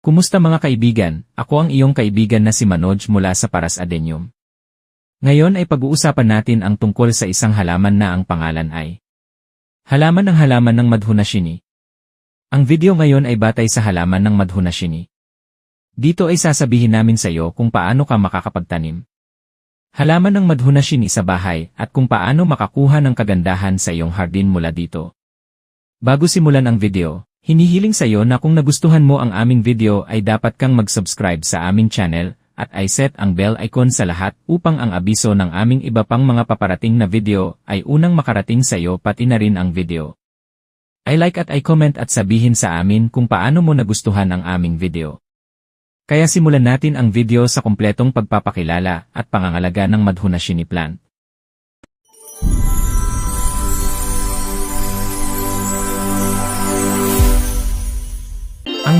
Kumusta mga kaibigan? Ako ang iyong kaibigan na si Manoj mula sa Paras Adenium. Ngayon ay pag-uusapan natin ang tungkol sa isang halaman na ang pangalan ay Halaman ng halaman ng Madhunashini. Ang video ngayon ay batay sa halaman ng Madhunashini. Dito ay sasabihin namin sa iyo kung paano ka makakapagtanim. Halaman ng Madhunashini sa bahay at kung paano makakuha ng kagandahan sa iyong hardin mula dito. Bago simulan ang video, Hinihiling sa iyo na kung nagustuhan mo ang aming video ay dapat kang mag-subscribe sa aming channel at ay set ang bell icon sa lahat upang ang abiso ng aming iba pang mga paparating na video ay unang makarating sa iyo pati na rin ang video. I like at I comment at sabihin sa amin kung paano mo nagustuhan ang aming video. Kaya simulan natin ang video sa kumpletong pagpapakilala at pangangalaga ng Madhunashini plant.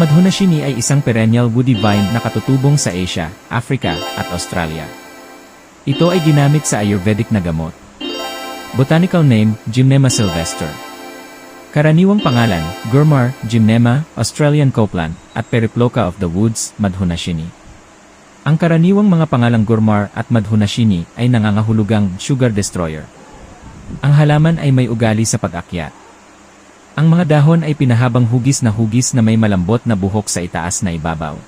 Madhunashini ay isang perennial woody vine na katutubong sa Asia, Africa, at Australia. Ito ay ginamit sa Ayurvedic na gamot. Botanical name, Gymnema sylvester. Karaniwang pangalan, Gurmar, Gymnema, Australian Copeland, at Periploca of the Woods, Madhunashini. Ang karaniwang mga pangalang Gurmar at Madhunashini ay nangangahulugang sugar destroyer. Ang halaman ay may ugali sa pag-akyat. Ang mga dahon ay pinahabang hugis na hugis na may malambot na buhok sa itaas na ibabaw.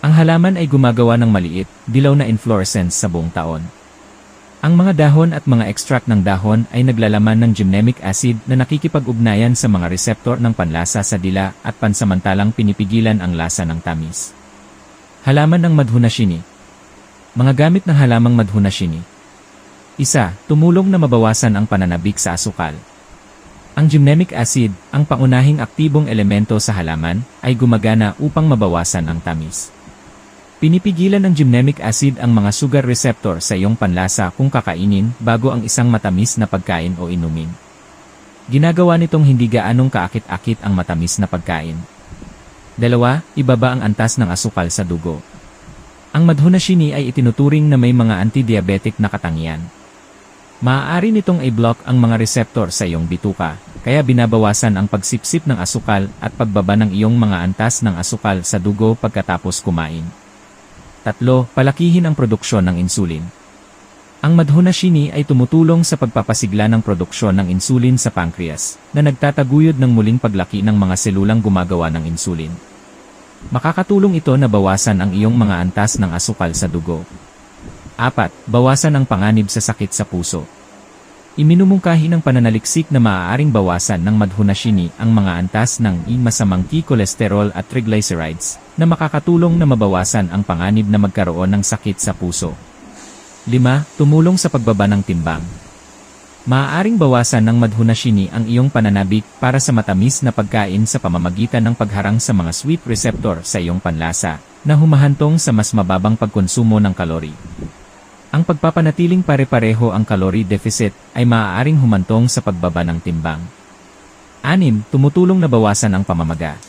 Ang halaman ay gumagawa ng maliit, dilaw na inflorescence sa buong taon. Ang mga dahon at mga extract ng dahon ay naglalaman ng gymnemic acid na nakikipag-ugnayan sa mga reseptor ng panlasa sa dila at pansamantalang pinipigilan ang lasa ng tamis. Halaman ng Madhunashini Mga gamit ng halamang Madhunashini Isa, tumulong na mabawasan ang pananabik sa asukal. Ang gymnemic acid, ang pangunahing aktibong elemento sa halaman, ay gumagana upang mabawasan ang tamis. Pinipigilan ng gymnemic acid ang mga sugar receptor sa iyong panlasa kung kakainin bago ang isang matamis na pagkain o inumin. Ginagawa nitong hindi gaanong kaakit-akit ang matamis na pagkain. Dalawa, ibaba ang antas ng asukal sa dugo. Ang madhunashini ay itinuturing na may mga anti-diabetic na katangian. Maaari nitong i-block ang mga receptor sa iyong bituka, kaya binabawasan ang pagsipsip ng asukal at pagbaba ng iyong mga antas ng asukal sa dugo pagkatapos kumain. Tatlo, palakihin ang produksyon ng insulin. Ang madhunashini ay tumutulong sa pagpapasigla ng produksyon ng insulin sa pancreas, na nagtataguyod ng muling paglaki ng mga selulang gumagawa ng insulin. Makakatulong ito na bawasan ang iyong mga antas ng asukal sa dugo. 4. Bawasan ang panganib sa sakit sa puso. Iminumungkahi ng pananaliksik na maaaring bawasan ng madhunashini ang mga antas ng i masamang key cholesterol at triglycerides na makakatulong na mabawasan ang panganib na magkaroon ng sakit sa puso. 5. Tumulong sa pagbaba ng timbang. Maaaring bawasan ng madhunashini ang iyong pananabik para sa matamis na pagkain sa pamamagitan ng pagharang sa mga sweet receptor sa iyong panlasa na humahantong sa mas mababang pagkonsumo ng kalori. Ang pagpapanatiling pare-pareho ang calorie deficit ay maaaring humantong sa pagbaba ng timbang. 6. Tumutulong na bawasan ang pamamaga.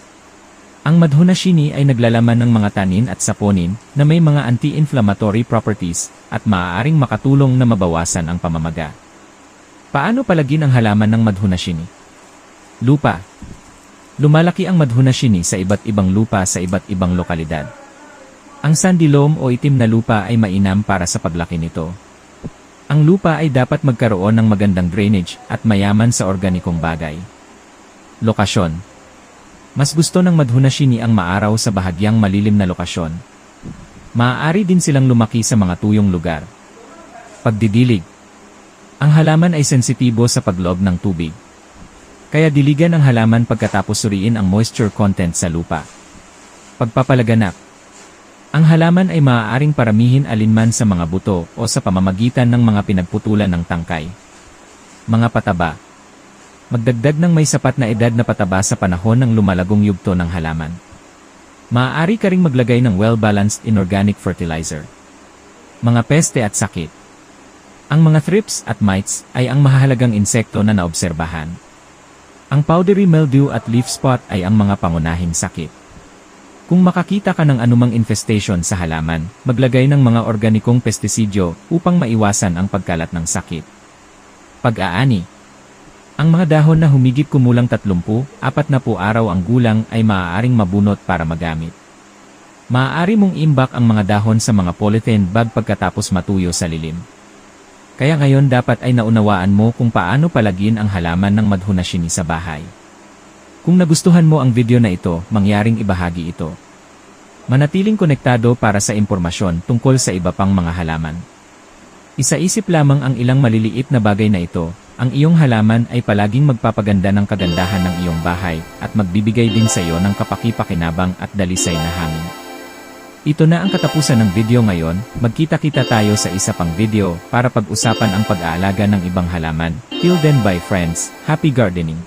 Ang madhunashini ay naglalaman ng mga tanin at saponin na may mga anti-inflammatory properties at maaaring makatulong na mabawasan ang pamamaga. Paano palagin ang halaman ng madhunashini? Lupa. Lumalaki ang madhunashini sa iba't ibang lupa sa iba't ibang lokalidad. Ang sandy loam o itim na lupa ay mainam para sa paglaki nito. Ang lupa ay dapat magkaroon ng magandang drainage at mayaman sa organikong bagay. Lokasyon Mas gusto ng madhunashini ang maaraw sa bahagyang malilim na lokasyon. Maaari din silang lumaki sa mga tuyong lugar. Pagdidilig Ang halaman ay sensitibo sa pagloob ng tubig. Kaya diligan ang halaman pagkatapos suriin ang moisture content sa lupa. Pagpapalaganap ang halaman ay maaaring paramihin alinman sa mga buto o sa pamamagitan ng mga pinagputulan ng tangkay. Mga pataba Magdagdag ng may sapat na edad na pataba sa panahon ng lumalagong yugto ng halaman. Maaari ka ring maglagay ng well-balanced inorganic fertilizer. Mga peste at sakit Ang mga thrips at mites ay ang mahahalagang insekto na naobserbahan. Ang powdery mildew at leaf spot ay ang mga pangunahing sakit. Kung makakita ka ng anumang infestation sa halaman, maglagay ng mga organikong pestisidyo upang maiwasan ang pagkalat ng sakit. Pag-aani Ang mga dahon na humigit kumulang 30, 40 araw ang gulang ay maaaring mabunot para magamit. Maaari mong imbak ang mga dahon sa mga polythene bag pagkatapos matuyo sa lilim. Kaya ngayon dapat ay naunawaan mo kung paano palagin ang halaman ng madhunashini sa bahay. Kung nagustuhan mo ang video na ito, mangyaring ibahagi ito. Manatiling konektado para sa impormasyon tungkol sa iba pang mga halaman. Isaisip lamang ang ilang maliliit na bagay na ito, ang iyong halaman ay palaging magpapaganda ng kagandahan ng iyong bahay at magbibigay din sa iyo ng kapaki-pakinabang at dalisay na hangin. Ito na ang katapusan ng video ngayon, magkita-kita tayo sa isa pang video para pag-usapan ang pag-aalaga ng ibang halaman. Till then bye friends, happy gardening!